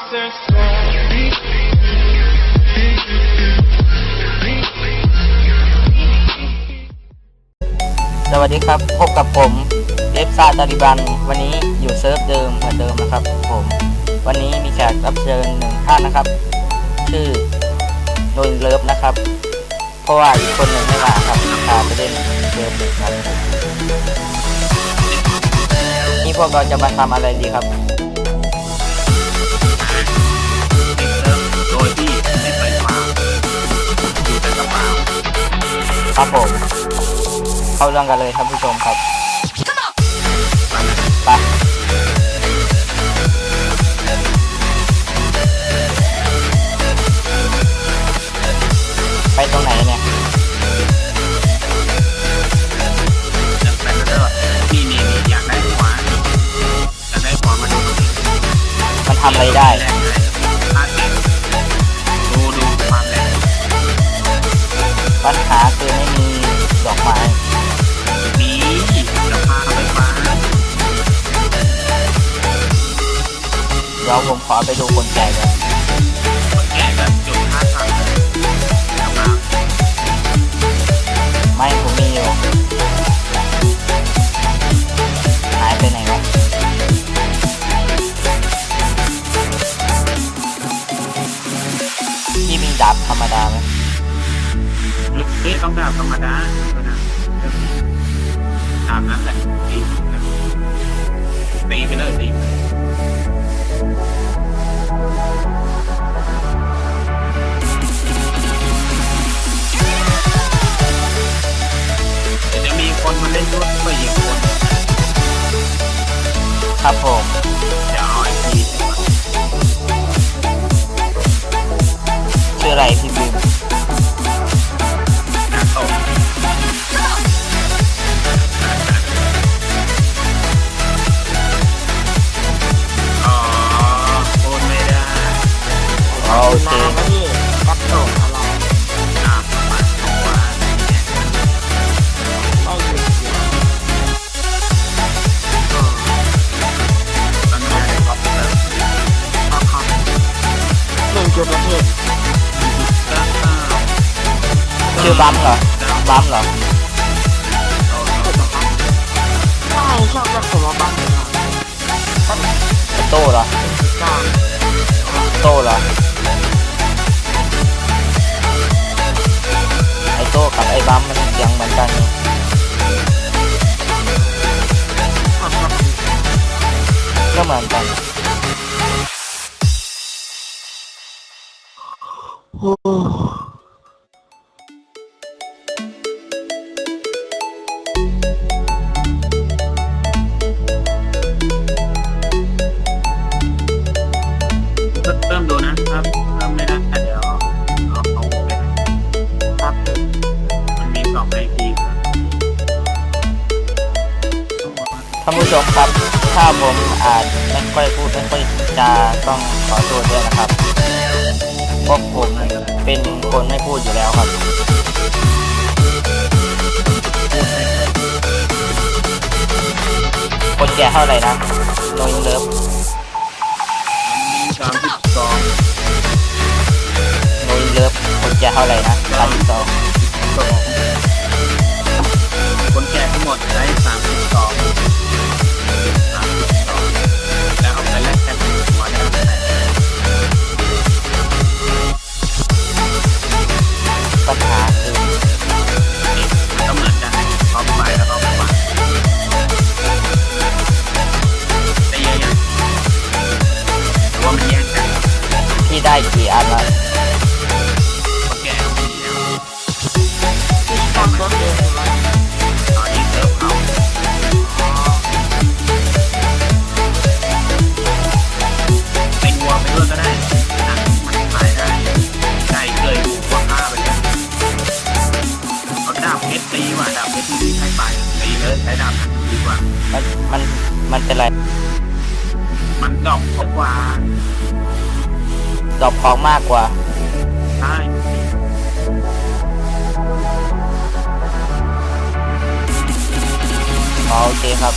สวัสดีครับ พบกับผมเอฟซาตาลิบัน วันนี้อยู่เซิร์ฟเดิมเหมือนเดิมนะครับผม วันนี้มีแขกรับเชิญหนึ่งท่านนะครับ ชื่อโดนเลิฟนะครับ เพราะว่าอีกคนหนึ่งไม่มาครับพาไปเล่นเซิร์ฟหนึ่งครับนี่พวกเราจะมาทำอะไรดีครับ ครับผม เข้าเรื่องกันเลยครับผู้ชมครับไปไปตรงไหนเนี่ยจะไปแล้วก็นี่นี่นี่อยากได้ขวานอยากได้ขวานมาดูตรงนี้มันทำอะไรได้แรงเลยพาดเด็กดูดูความแรงปัญหา ดอกไม่มีดอกไม้นี้เราไปฟาร์มเดี๋ยวผมขอไปดูคนแก่กัน ชื่อบัมเหรอบัมเหรอจุดนะครับใช่ชอบเรียกผมว่าบังเลยครับไอโต้เหรอจ้าโต้เหรอไอโต้กับไอบัมมันเสียงเหมือนกันนี่ขอบคุณก็เหมือนกันโอ้ จไม่ค่อยพูดไม่ค่อยจาต้องขอโทษด้วยนะครับเพราะผมเป็นคนไม่พูดอยู่แล้วครับคนแก่เท่าไหร่นะโนอินเลิฟมีสามสิบสองโนอินเลิฟคนแก่เท่าไหร่นะสามสิบสองสองคนแก่ทั้งหมดได้สามสิบสอง ดอกของมากกว่า ใช่อ๋อโอเคครับ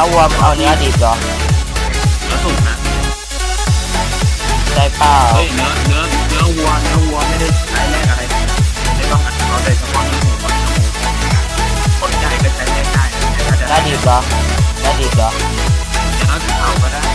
อวัวมันเอาเนื้อดิบเหรอเนื้อสุกนะใช่เปล่าเฮ้ยเนื้อเนื้อเนื้อวัวเนื้อวัวไม่ได้ใช้แลกอะไรไม่ต้องอัดเขาได้เฉพาะเนื้อหมูกับเนื้อหมูคนใหญ่ก็ใช้แลกได้ถ้าจะเนื้อดิบเหรอเนื้อดิบเหรอเนื้อเผาก็ได้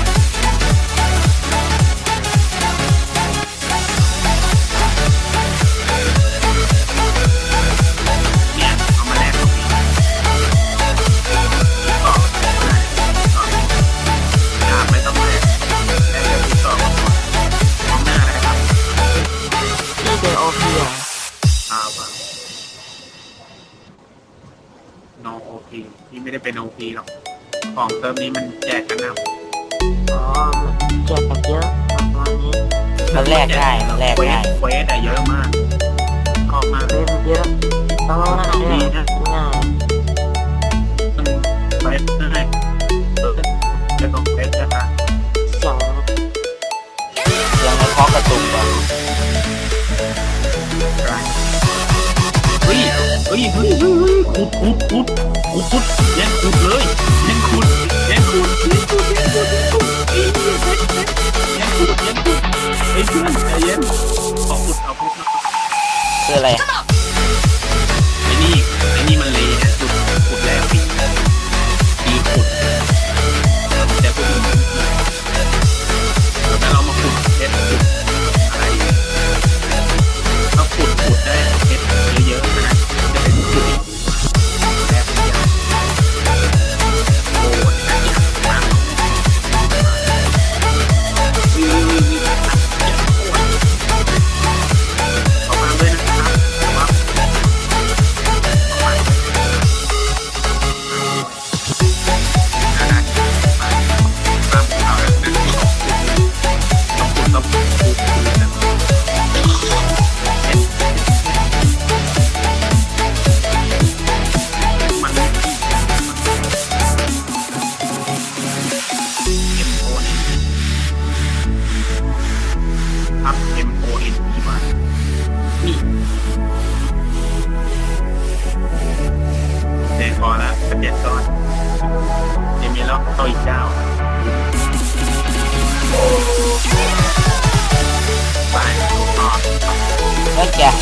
ของเติมนี้มันแจกกันนะอ๋อแจกกันเยอะประมาณนี้มันแลกง่ายมันแลกเควสง่ายเควสอะเยอะมากชอบมากเล่นเยอะต้องง่ายด้วยง่ายเควสง่ายเออจะต้องเควสจะได้เสียงเสียงในเคาะกระตุกเหรอไรเฮ้ยเฮ้ยเฮ้ยเฮ้ยเฮ้ยขุดขุดขุดขุดขุดแย่งขุดเลย couleur.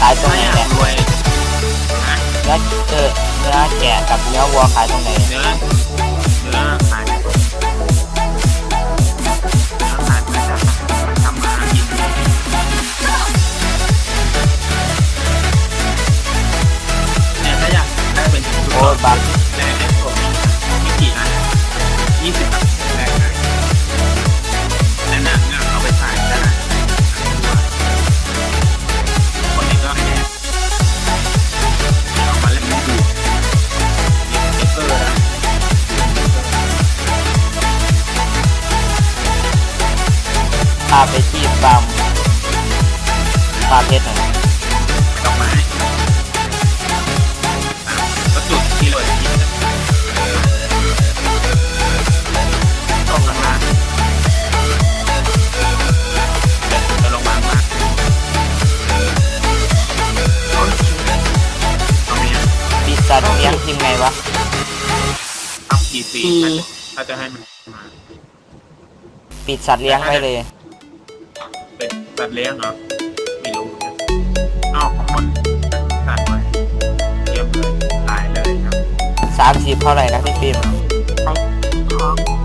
ขายตรงถ้าไหนอยาเนี่ยกรวยนะเนื้อเออเนื้อแกะกับเนื้อวัวขายตรงไหน เนื้อ ปีถ้าจะให้มันมาปิดสัตว์เลี้ยงไว้เลย เป็นสัตว์เลี้ยงเหรอไม่รู้เหมือนกันนอกของคนสัตว์ไว้เยี่ยมเลยหลายเลยครับสามสิบเท่าไหร่นะพี่ฟิล์มไปท็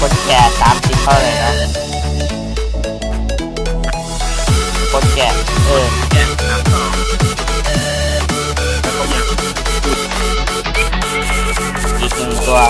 คนแก่ตามคลิปเขาเลยนะคนแก่เอออีกหนึ่งตัว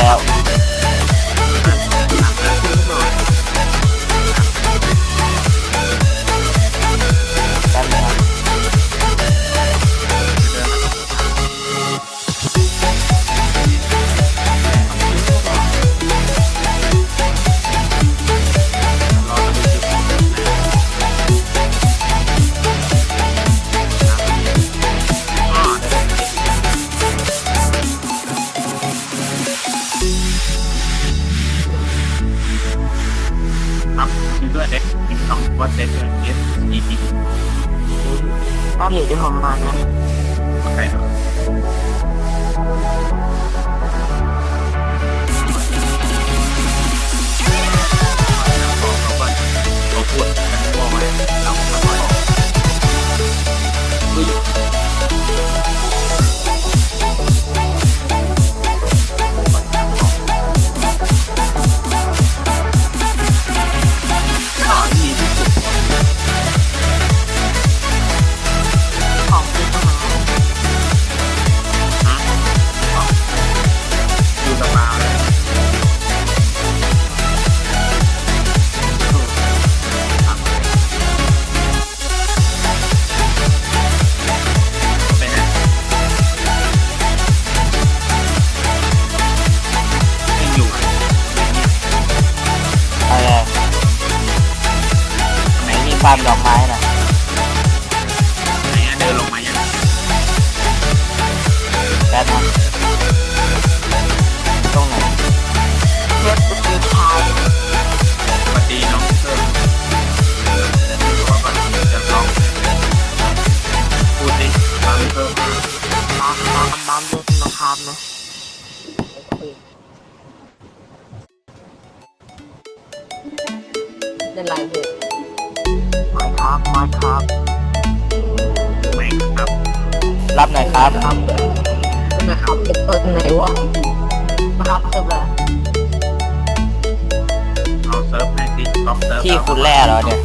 out. เพจที่ผมมานะ ครับครับเป็นไงครับเป็นต้นไหนวะมาครับเติมเลยเอาเซิร์ฟให้ดิก๊อปเซิร์ฟที่ขุดแร่เหรอเนี่ย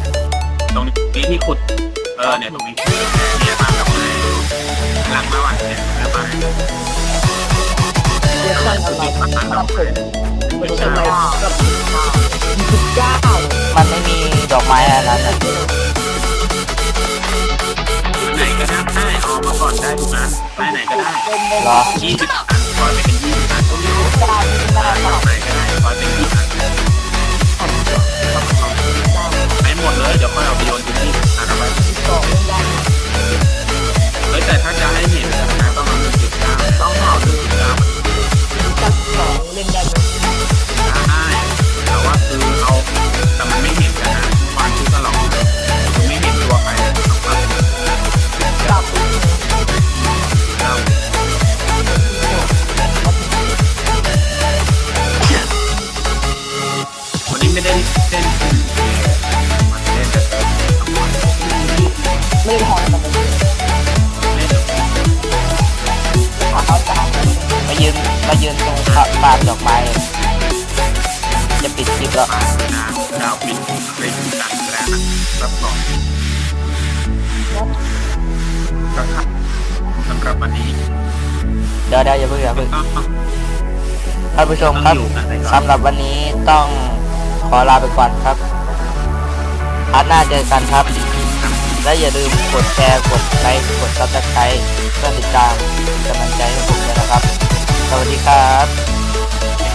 ตรงนี้ที่ขุด เออเนี่ยตรงนี้เนี่ยมากับไหลังมาว่ะเนี่ยแล้วมาเวอร์ชันอะไรครับผมเวอร์ชันอะไรครับสิบเก้ามันไม่มีดอกไม้อะไรนั้นนะ ได้เอามาก่อนได้ทุกอันไปไหนก็ได้เหรอยี่สิบอันคอยไปเป็นยี่สิบอันก็ไม่รู้ได้ได้เอาไหนก็ได้คอยเป็นยี่สิบอันไปหมดเลยเดี๋ยวค่อยเอาไปโยนที่นี่อันเอาไปเฮ้ยแต่ถ้าจะให้เห็น ดาวปิดเล่นกันแล้วรับรองก็ครับสำหรับวันนี้เดี๋ยวเดี๋ยวอย่าเพิ่งอย่าเพิ่งก็ท่านผู้ชมต้องครับอยู่กันไปก่อน สำหรับวันนี้ต้องขอลาไปก่อนครับอาทิตย์หน้าเจอกันครับ และอย่าลืมกดแชร์กดไลค์กดซับสไครต์เพื่อติดตามเป็นกำลังใจให้ผมด้วยนะครับ สวัสดีครับ